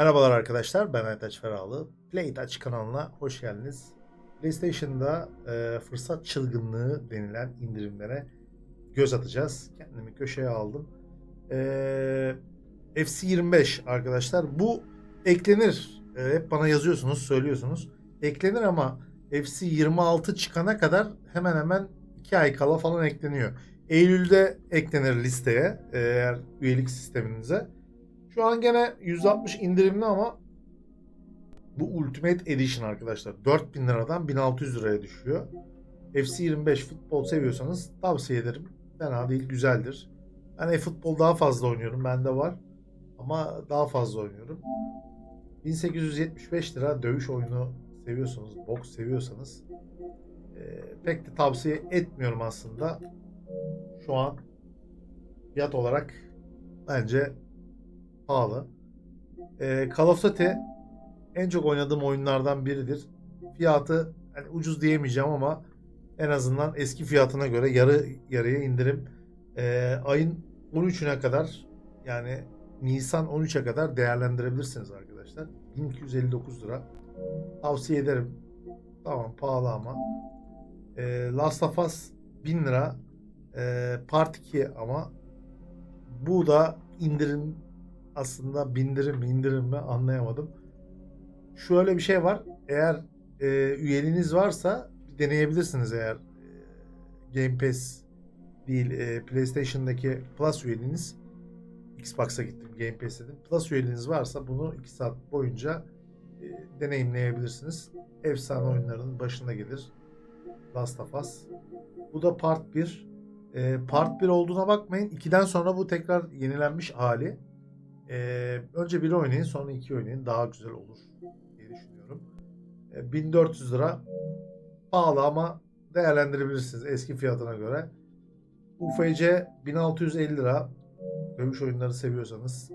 Merhabalar arkadaşlar, ben Aytaç Ferahlı. Play Touch kanalına hoş geldiniz. PlayStation'da e, fırsat çılgınlığı denilen indirimlere göz atacağız. Kendimi köşeye aldım. E, FC25 arkadaşlar. Bu eklenir. E, hep bana yazıyorsunuz, söylüyorsunuz. Eklenir ama FC26 çıkana kadar hemen hemen 2 ay kala falan ekleniyor. Eylül'de eklenir listeye e, eğer üyelik sisteminize. Şu an gene 160 indirimli ama bu Ultimate Edition arkadaşlar. 4000 liradan 1600 liraya düşüyor. FC25 futbol seviyorsanız tavsiye ederim. Fena değil, güzeldir. Ben e-futbol daha fazla oynuyorum. Bende var. Ama daha fazla oynuyorum. 1875 lira dövüş oyunu seviyorsanız, boks seviyorsanız e, pek de tavsiye etmiyorum aslında. Şu an fiyat olarak bence pahalı. Ee, Call of Duty en çok oynadığım oyunlardan biridir. Fiyatı hani ucuz diyemeyeceğim ama en azından eski fiyatına göre yarı yarıya indirim. Ee, ayın 13'üne kadar yani Nisan 13'e kadar değerlendirebilirsiniz arkadaşlar. 1259 lira. Tavsiye ederim. Tamam pahalı ama. Ee, Last of Us 1000 lira. Ee, Part 2 ama bu da indirim aslında bindirim indirim mi anlayamadım. Şöyle bir şey var. Eğer e, üyeliğiniz varsa deneyebilirsiniz eğer e, Game Pass değil e, PlayStation'daki Plus üyeliğiniz Xbox'a gittim Game Pass dedim. Plus üyeliğiniz varsa bunu 2 saat boyunca e, deneyimleyebilirsiniz. Efsane oyunların başında gelir. Last of Us. Bu da Part 1. E, part 1 olduğuna bakmayın. 2'den sonra bu tekrar yenilenmiş hali. Ee, önce biri oynayın sonra iki oynayın daha güzel olur diye düşünüyorum. Ee, 1400 lira pahalı ama değerlendirebilirsiniz eski fiyatına göre. UFC 1650 lira dövüş oyunları seviyorsanız.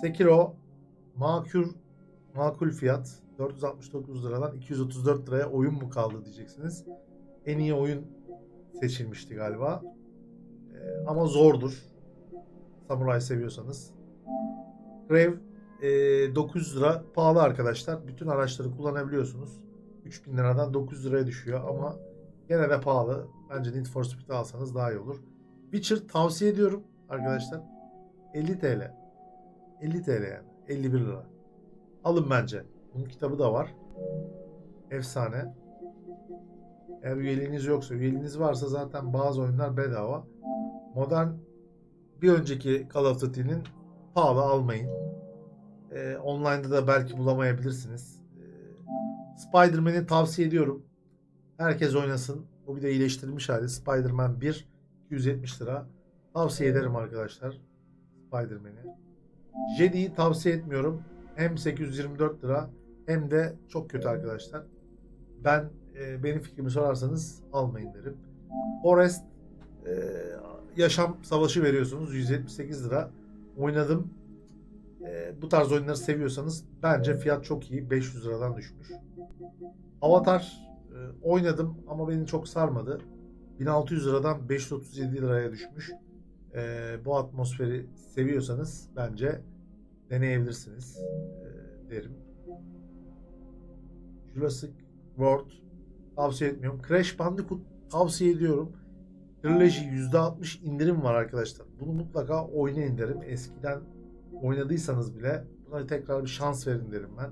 Sekiro makul makul fiyat 469 liradan 234 liraya oyun mu kaldı diyeceksiniz. En iyi oyun seçilmişti galiba. Ee, ama zordur. Samuray seviyorsanız. Rev e, 900 lira pahalı arkadaşlar. Bütün araçları kullanabiliyorsunuz. 3000 liradan 900 liraya düşüyor ama gene de pahalı. Bence Need for Speed alsanız daha iyi olur. Witcher tavsiye ediyorum arkadaşlar. 50 TL. 50 TL yani. 51 lira. Alın bence. Bunun kitabı da var. Efsane. Eğer üyeliğiniz yoksa, üyeliğiniz varsa zaten bazı oyunlar bedava. Modern bir önceki Call of Duty'nin pahalı almayın. Ee, online'da da belki bulamayabilirsiniz. Ee, Spider-Man'i tavsiye ediyorum. Herkes oynasın. Bu bir de iyileştirilmiş hali. Spider-Man 1 270 lira. Tavsiye ederim arkadaşlar. Spider-Man'i. Jedi'yi tavsiye etmiyorum. Hem 824 lira hem de çok kötü arkadaşlar. Ben e, benim fikrimi sorarsanız almayın derim. Forest e, yaşam savaşı veriyorsunuz 178 lira oynadım. Ee, bu tarz oyunları seviyorsanız bence fiyat çok iyi. 500 liradan düşmüş. Avatar e, oynadım ama beni çok sarmadı. 1600 liradan 537 liraya düşmüş. Ee, bu atmosferi seviyorsanız bence deneyebilirsiniz e, derim. Jurassic World tavsiye etmiyorum. Crash Bandicoot tavsiye ediyorum. Trilogy %60 indirim var arkadaşlar. Bunu mutlaka oynayın derim. Eskiden oynadıysanız bile buna tekrar bir şans verin derim ben.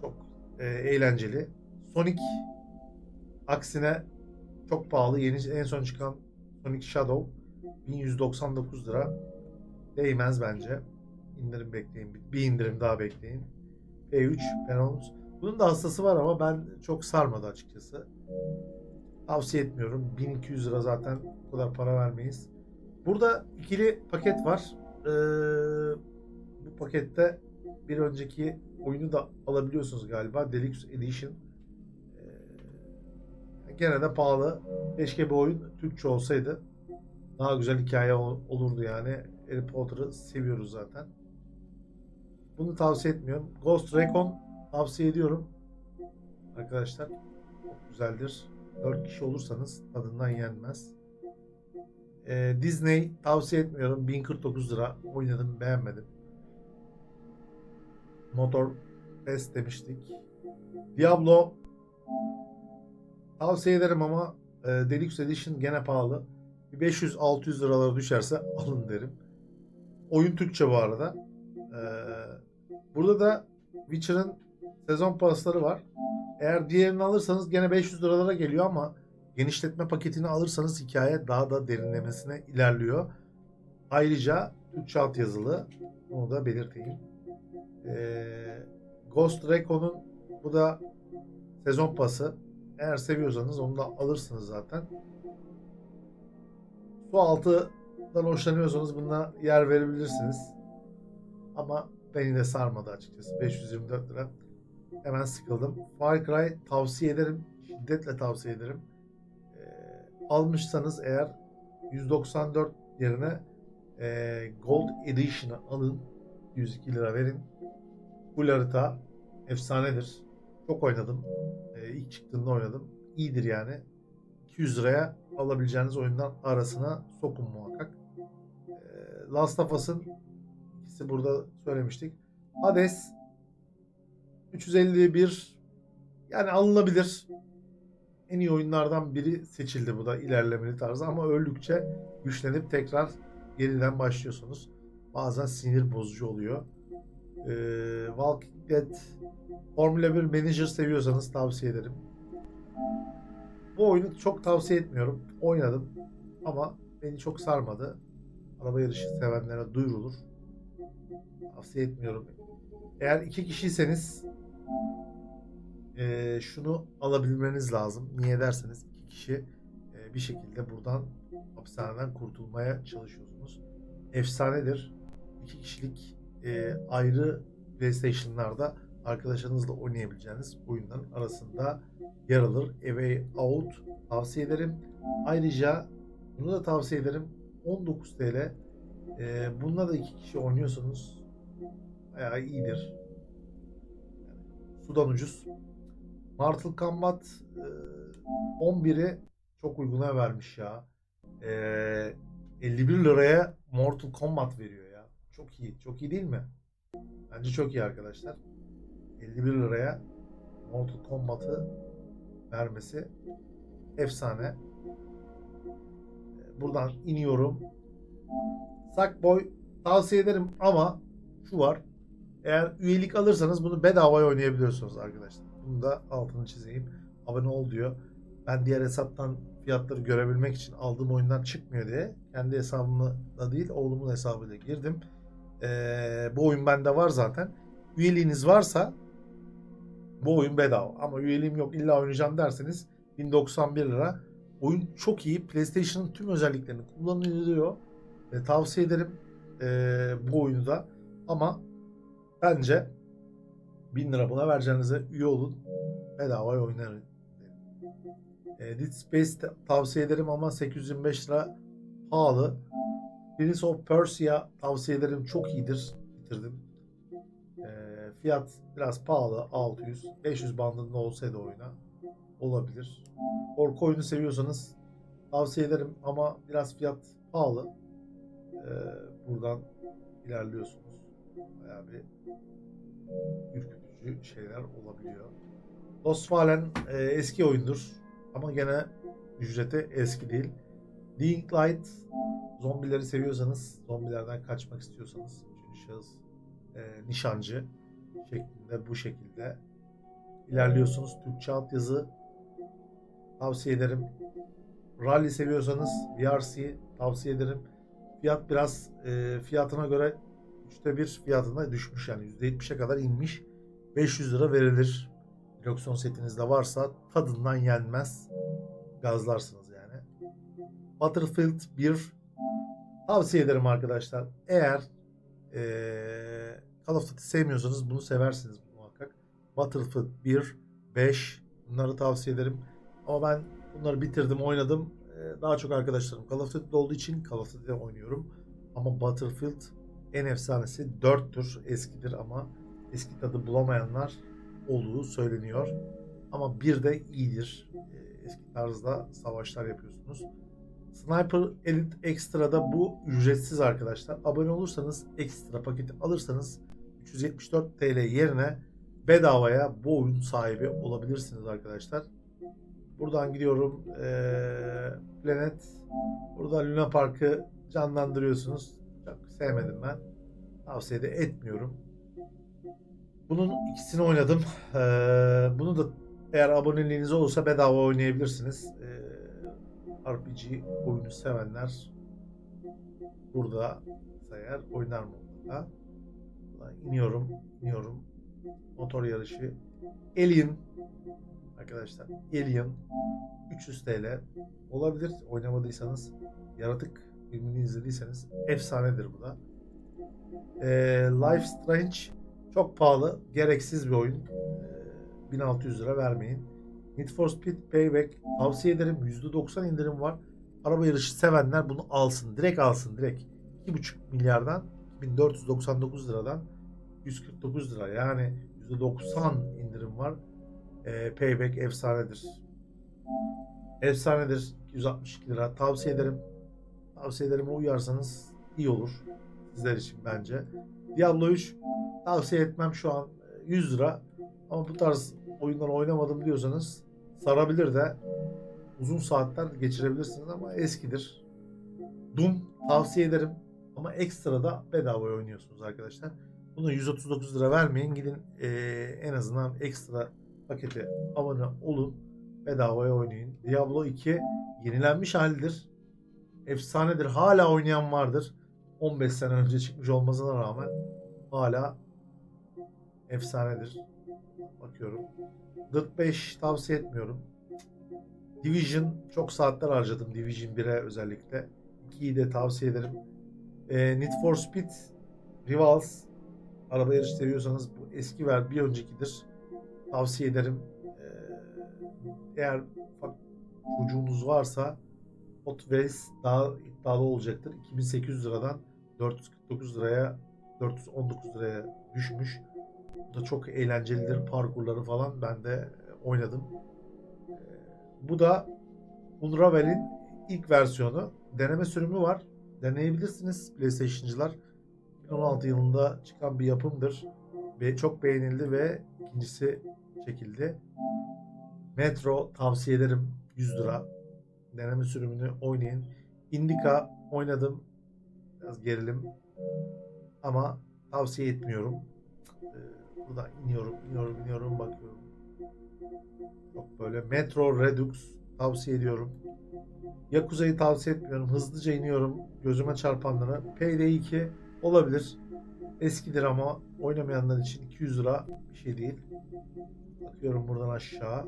Çok e, eğlenceli. Sonic aksine çok pahalı. Yeni en son çıkan Sonic Shadow 1199 lira. Değmez bence. İndirim bekleyin. Bir indirim daha bekleyin. P3 Penons. Bunun da hastası var ama ben çok sarmadı açıkçası. Tavsiye etmiyorum. 1200 lira zaten o kadar para vermeyiz. Burada ikili paket var. Ee, bu pakette bir önceki oyunu da alabiliyorsunuz galiba. Deluxe Edition. Ee, gene de pahalı. Keşke bu oyun Türkçe olsaydı. Daha güzel hikaye ol- olurdu yani. Harry Potter'ı seviyoruz zaten. Bunu tavsiye etmiyorum. Ghost Recon tavsiye ediyorum. Arkadaşlar çok güzeldir. 4 kişi olursanız tadından yenmez. Ee, Disney tavsiye etmiyorum. 1049 lira oynadım beğenmedim. Motor Test demiştik. Diablo tavsiye ederim ama e, Deluxe Edition gene pahalı. Bir 500-600 liralara düşerse alın derim. Oyun Türkçe bu arada. E, burada da Witcher'ın sezon pasları var. Eğer diğerini alırsanız gene 500 liralara geliyor ama genişletme paketini alırsanız hikaye daha da derinlemesine ilerliyor. Ayrıca Türkçe alt yazılı. Onu da belirteyim. Ee, Ghost Recon'un bu da sezon pası. Eğer seviyorsanız onu da alırsınız zaten. Su altıdan hoşlanıyorsanız buna yer verebilirsiniz. Ama beni de sarmadı açıkçası. 524 lira. Hemen sıkıldım. Far Cry tavsiye ederim. Şiddetle tavsiye ederim. Ee, almışsanız eğer 194 yerine e, Gold Edition'ı alın. 102 lira verin. Full harita efsanedir. Çok oynadım. Ee, ilk çıktığında oynadım. İyidir yani. 200 liraya alabileceğiniz oyundan arasına sokun muhakkak. Ee, Last of Us'ın ikisi burada söylemiştik. Hades 351 yani alınabilir. En iyi oyunlardan biri seçildi bu da ilerlemeli tarzı ama öldükçe güçlenip tekrar yeniden başlıyorsunuz. Bazen sinir bozucu oluyor. Ee, Walking Dead Formula 1 Manager seviyorsanız tavsiye ederim. Bu oyunu çok tavsiye etmiyorum. Oynadım ama beni çok sarmadı. Araba yarışı sevenlere duyurulur. Tavsiye etmiyorum. Eğer iki kişiyseniz eee, şunu alabilmeniz lazım. Niye derseniz iki kişi eee, bir şekilde buradan hapishaneden kurtulmaya çalışıyorsunuz. Efsanedir. İki kişilik eee, ayrı PlayStation'larda arkadaşlarınızla oynayabileceğiniz oyunların arasında yer alır. A Way Out tavsiye ederim. Ayrıca bunu da tavsiye ederim. 19 TL. Ee, bununla da iki kişi oynuyorsanız bayağı iyidir. Sudan ucuz. Mortal Kombat e, 11'i çok uyguna vermiş ya. E, 51 liraya Mortal Kombat veriyor ya. Çok iyi. Çok iyi değil mi? Bence çok iyi arkadaşlar. 51 liraya Mortal Kombat'ı vermesi efsane. Buradan iniyorum. Sackboy tavsiye ederim ama şu var. Eğer üyelik alırsanız bunu bedavaya oynayabiliyorsunuz arkadaşlar. Bunu da altını çizeyim. Abone ol diyor. Ben diğer hesaptan fiyatları görebilmek için aldığım oyundan çıkmıyor diye kendi hesabımla değil oğlumun hesabıyla girdim. Ee, bu oyun bende var zaten. Üyeliğiniz varsa bu oyun bedava. Ama üyeliğim yok illa oynayacağım derseniz 1091 lira. Oyun çok iyi. PlayStation'ın tüm özelliklerini kullanılıyor. E, tavsiye ederim e, bu oyunu da. Ama bence 1000 lira buna vereceğinize üye olun. Bedava oynayın. E, Dead Space tavsiye ederim ama 825 lira pahalı. Prince of Persia tavsiye ederim. Çok iyidir. Bitirdim. E, fiyat biraz pahalı. 600. 500 bandında olsaydı oyuna olabilir. Korku oyunu seviyorsanız tavsiye ederim ama biraz fiyat pahalı. Ee, buradan ilerliyorsunuz. Bayağı bir ürkütücü şeyler olabiliyor. Lost Fallen e, eski oyundur ama gene ücreti eski değil. Dying Light zombileri seviyorsanız, zombilerden kaçmak istiyorsanız, üçüncü şahıs e, nişancı şeklinde bu şekilde ilerliyorsunuz. Türkçe altyazı tavsiye ederim. Rally seviyorsanız VRC tavsiye ederim. Fiyat biraz e, fiyatına göre üçte bir fiyatına düşmüş yani %70'e kadar inmiş. 500 lira verilir. Direksiyon setinizde varsa tadından yenmez. Gazlarsınız yani. Battlefield 1 tavsiye ederim arkadaşlar. Eğer e, Call of Duty sevmiyorsanız bunu seversiniz muhakkak. Battlefield 1, 5 bunları tavsiye ederim. Ama ben bunları bitirdim, oynadım. Ee, Daha çok arkadaşlarım Call of Duty'de olduğu için Call of Duty'de oynuyorum. Ama Battlefield en efsanesi 4'tür. Eskidir ama eski tadı bulamayanlar olduğu söyleniyor. Ama bir de iyidir. Ee, Eski tarzda savaşlar yapıyorsunuz. Sniper Elite Extra'da bu ücretsiz arkadaşlar. Abone olursanız ekstra paketi alırsanız 374 TL yerine bedavaya bu oyun sahibi olabilirsiniz arkadaşlar. Buradan gidiyorum. Eee, Planet. Burada Luna Park'ı canlandırıyorsunuz. Sevmedim ben. Tavsiye de etmiyorum. Bunun ikisini oynadım. Eee, bunu da eğer aboneliğiniz olursa bedava oynayabilirsiniz. Eee, RPG oyunu sevenler burada eğer oynar mutlaka. Buradan iniyorum, iniyorum. Motor yarışı. Alien arkadaşlar. Alien 300 TL olabilir. Oynamadıysanız yaratık filmini izlediyseniz efsanedir bu da. Ee, Life Strange çok pahalı. Gereksiz bir oyun. Ee, 1600 lira vermeyin. Need for Speed Payback tavsiye ederim. %90 indirim var. Araba yarışı sevenler bunu alsın. Direkt alsın. Direkt. 2,5 milyardan 1499 liradan 149 lira. Yani %90 indirim var. Ee, Payback efsanedir. Efsanedir. 262 lira. Tavsiye ederim. Tavsiyelerime uyarsanız iyi olur. Sizler için bence. Diablo 3 tavsiye etmem şu an e, 100 lira. Ama bu tarz oyunları oynamadım diyorsanız sarabilir de uzun saatler geçirebilirsiniz ama eskidir. Doom tavsiye ederim ama ekstra da bedava oynuyorsunuz arkadaşlar. Bunu 139 lira vermeyin. Gidin e, en azından ekstra pakete abone olun. Bedavaya oynayın. Diablo 2 yenilenmiş halidir. Efsanedir. Hala oynayan vardır. 15 sene önce çıkmış olmasına rağmen hala efsanedir. Bakıyorum. Dirt 5 tavsiye etmiyorum. Division çok saatler harcadım Division 1'e özellikle. 2'yi de tavsiye ederim. E, Need for Speed Rivals araba yarışı seviyorsanız bu eski ver bir öncekidir. Tavsiye ederim. E, eğer ufak çocuğunuz varsa Hot Wheels daha iddialı olacaktır. 2800 liradan 449 liraya 419 liraya düşmüş. Bu da çok eğlencelidir. Parkurları falan ben de oynadım. Ee, Bu da Unravel'in ilk versiyonu. Deneme sürümü var. Deneyebilirsiniz PlayStation'cılar. 2016 yılında çıkan bir yapımdır. Ve çok beğenildi ve ikincisi çekildi. Metro tavsiye ederim 100 lira. Deneme sürümünü oynayın. Indica oynadım. Biraz gerilim. Ama tavsiye etmiyorum. Ee, Burada iniyorum, iniyorum, iniyorum, bakıyorum. Çok böyle Metro Redux tavsiye ediyorum. Yakuza'yı tavsiye etmiyorum. Hızlıca iniyorum. Gözüme çarpanlara. Payday 2 olabilir. Eskidir ama oynamayanlar için 200 lira bir şey değil. Bakıyorum buradan aşağı.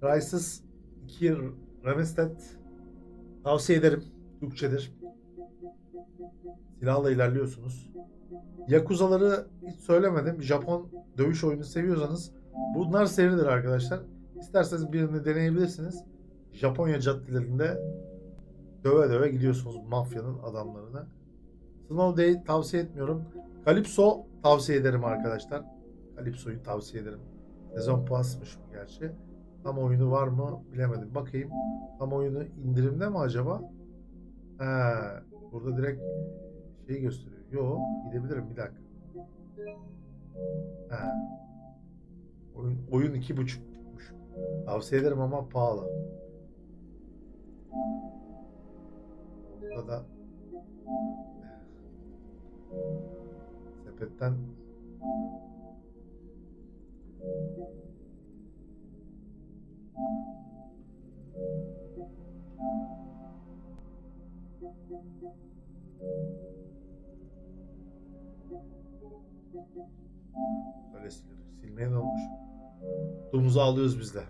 Crysis 2 Remastered tavsiye ederim. Türkçedir. Silahla ilerliyorsunuz. Yakuzaları hiç söylemedim. Japon dövüş oyunu seviyorsanız bunlar seridir arkadaşlar. İsterseniz birini deneyebilirsiniz. Japonya caddelerinde döve döve gidiyorsunuz mafyanın adamlarına. Snow Day tavsiye etmiyorum. Calypso tavsiye ederim arkadaşlar. Calypso'yu tavsiye ederim. Sezon pasmış bu gerçi. Tam oyunu var mı bilemedim. Bakayım. Tam oyunu indirimde mi acaba? He, burada direkt şeyi gösteriyor. Yo gidebilirim bir dakika. He. Oyun, oyun iki buçukmuş. Tavsiye ederim ama pahalı. Burada da sepetten ne olmuş? Domuzu alıyoruz biz de.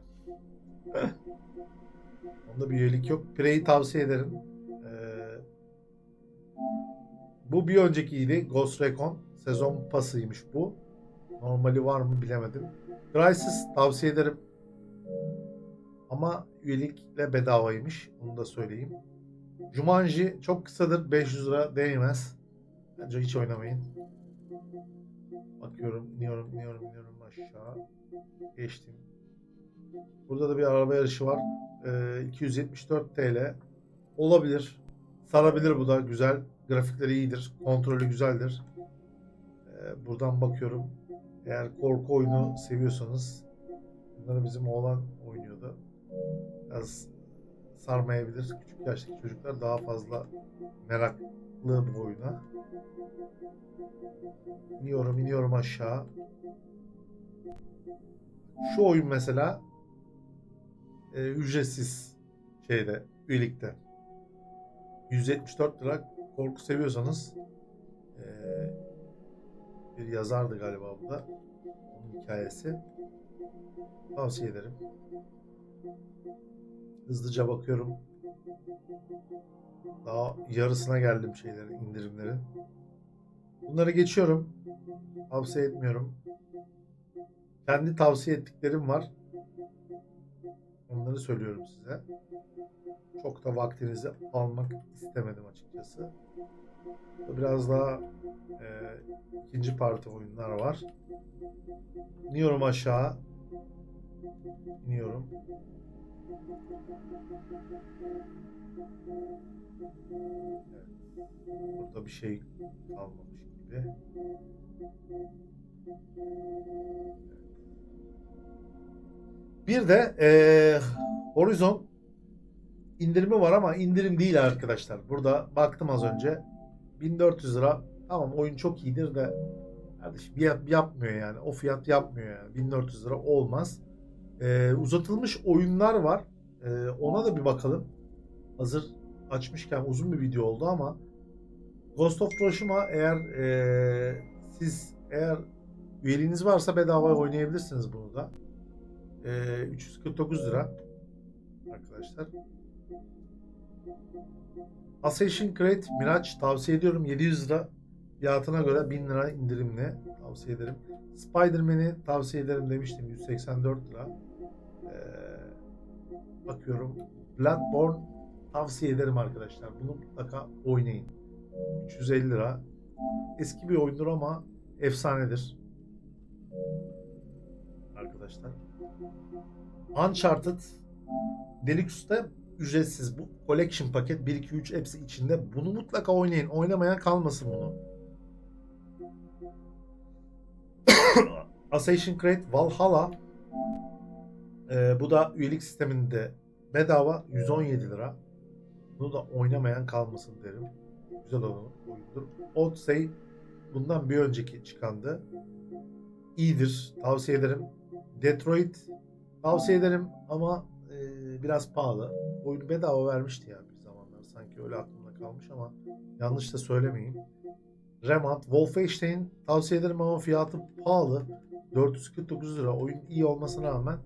Onda bir üyelik yok. Prey'i tavsiye ederim. Ee, bu bir öncekiydi. Ghost Recon. Sezon pasıymış bu. Normali var mı bilemedim. Crysis tavsiye ederim. Ama üyelikle bedavaymış. Onu da söyleyeyim. Jumanji çok kısadır. 500 lira değmez. Bence hiç oynamayın. Bakıyorum, iniyorum, iniyorum, iniyorum aşağı. Geçtim. Burada da bir araba yarışı var. Ee, 274 TL. Olabilir. Sarabilir bu da. Güzel. Grafikleri iyidir. Kontrolü güzeldir. Ee, buradan bakıyorum. Eğer korku oyunu seviyorsanız bunları bizim oğlan oynuyordu. Biraz sarmayabilir. Küçük yaştaki çocuklar daha fazla meraklı bu oyuna. İniyorum iniyorum aşağı. Şu oyun mesela e, ücretsiz şeyde üyelikte. 174 lira korku seviyorsanız e, bir yazardı galiba bu da. Onun hikayesi. Tavsiye ederim. Hızlıca bakıyorum. Daha yarısına geldim şeylerin, indirimlerin. Bunları geçiyorum. Tavsiye etmiyorum. Kendi tavsiye ettiklerim var. Onları söylüyorum size. Çok da vaktinizi almak istemedim açıkçası. Biraz daha e, ikinci parti oyunlar var. İniyorum aşağı. İniyorum. Evet. Burada bir şey kalmamış gibi. Bir de eee, Horizon indirimi var ama indirim değil arkadaşlar. Burada baktım az önce. 1400 lira. Tamam oyun çok iyidir de kardeşim yap, yapmıyor yani. O fiyat yapmıyor yani. 1400 lira olmaz. Eee, uzatılmış oyunlar var. Eee, ona da bir bakalım. Hazır açmışken uzun bir video oldu ama Ghost of Tsushima eğer eee, siz eğer üyeliğiniz varsa bedava oynayabilirsiniz bunu da. Eee, 349 lira arkadaşlar. Assassin's Creed Mirage tavsiye ediyorum 700 lira fiyatına göre 1000 lira indirimli tavsiye ederim. Spider-Man'i tavsiye ederim demiştim 184 lira. Eee, bakıyorum Bloodborne tavsiye ederim arkadaşlar. Bunu mutlaka oynayın. 350 lira. Eski bir oyundur ama efsanedir. Arkadaşlar. Uncharted Deluxe'da ücretsiz bu collection paket 1 2 3 hepsi içinde. Bunu mutlaka oynayın. Oynamayan kalmasın bunu. Assassin's Creed Valhalla Ee, bu da üyelik sisteminde bedava 117 lira. Bunu da oynamayan kalmasın derim. Güzel oyundur. Odyssey bundan bir önceki çıkandı. İyidir. Tavsiye ederim. Detroit tavsiye ederim ama e, biraz pahalı. Oyunu bedava vermişti ya bir zamanlar. Sanki öyle aklımda kalmış ama yanlış da söylemeyeyim. Remant, Wolfenstein tavsiye ederim ama fiyatı pahalı. 449 lira. Oyun iyi olmasına rağmen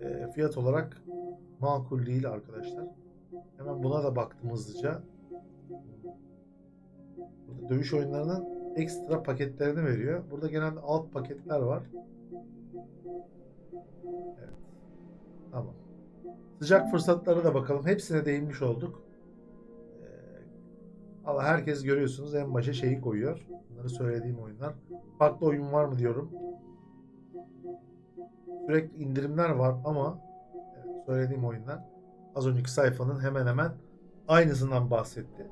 e, fiyat olarak makul değil arkadaşlar. Hemen buna da baktım hızlıca. Burada dövüş oyunlarının ekstra paketlerini veriyor. Burada genelde alt paketler var. Evet. Tamam. Sıcak fırsatlara da bakalım. Hepsine değinmiş olduk. Ee, ama herkes görüyorsunuz en başa şeyi koyuyor. Bunları söylediğim oyunlar. Farklı oyun var mı diyorum. Sürekli indirimler var ama söylediğim oyunlar az önceki sayfanın hemen hemen aynısından bahsetti.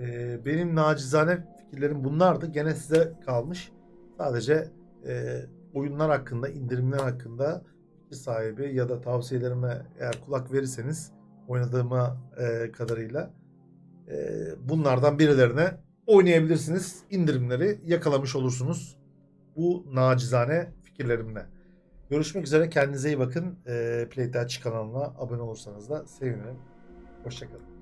Ee, benim nacizane fikirlerim bunlardı. Gene size kalmış. Sadece e, oyunlar hakkında, indirimler hakkında fikir sahibi ya da tavsiyelerime eğer kulak verirseniz oynadığıma e, kadarıyla e, bunlardan birilerine oynayabilirsiniz. İndirimleri yakalamış olursunuz. Bu nacizane fikirlerimle. Görüşmek üzere. Kendinize iyi bakın. E, Playtouch kanalına abone olursanız da sevinirim. Hoşçakalın.